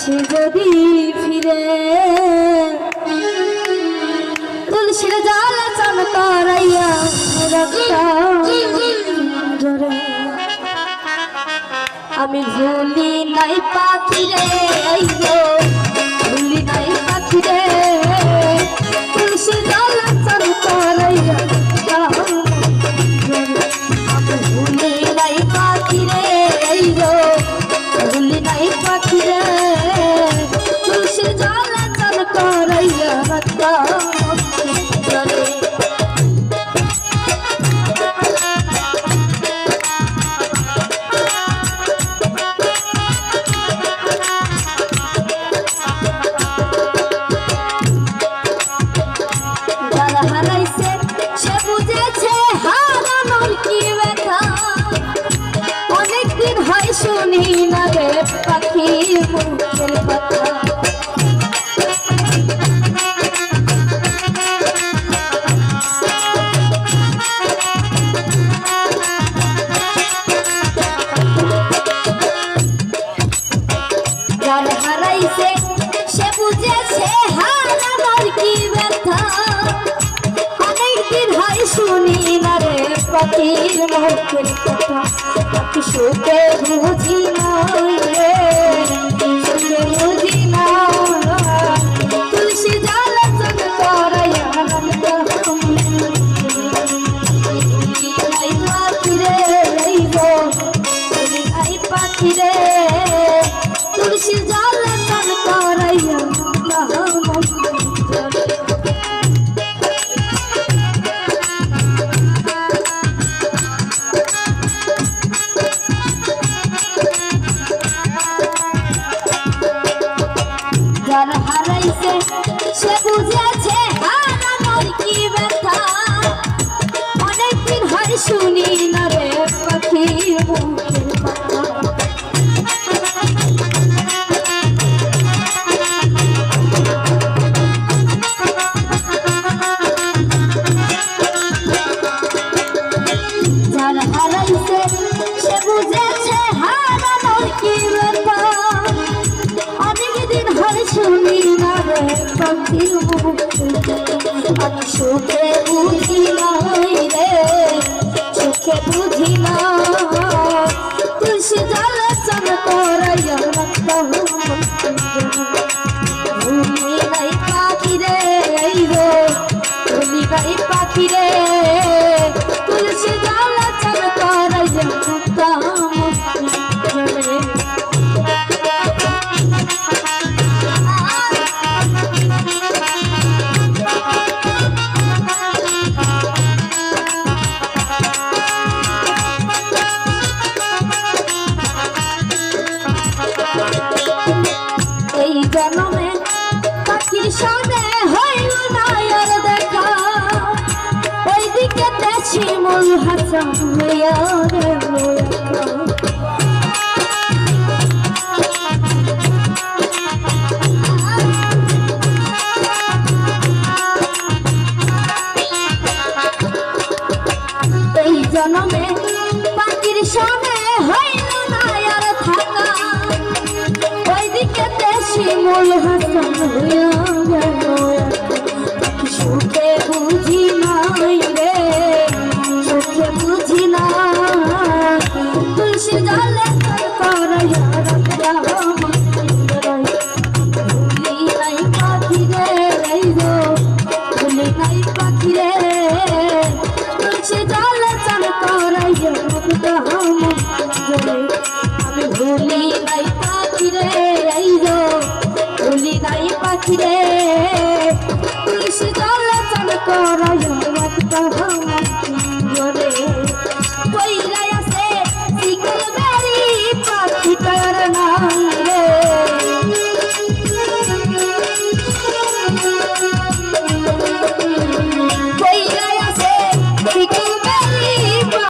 সে যদি ফিরে। তুলসীর জ্বালা চান করাইয়া আমি ভুলি নাই পাখিরে। সুখ ভক্তির আমি সুখে বুঝি নাই রে সুখে বুঝি নাই সনে হইল নায়ার দেখা। ওইদিকে দেখি মূল হাসান জনমে পাখির সনে হয় শিমুল হাসান হইয়া গেল। সুখে বুঝি নাই রে, সুখে বুঝি না তুলসী জলে করাইয়া রাখলাম আমি ভুলি নাই পাখি রে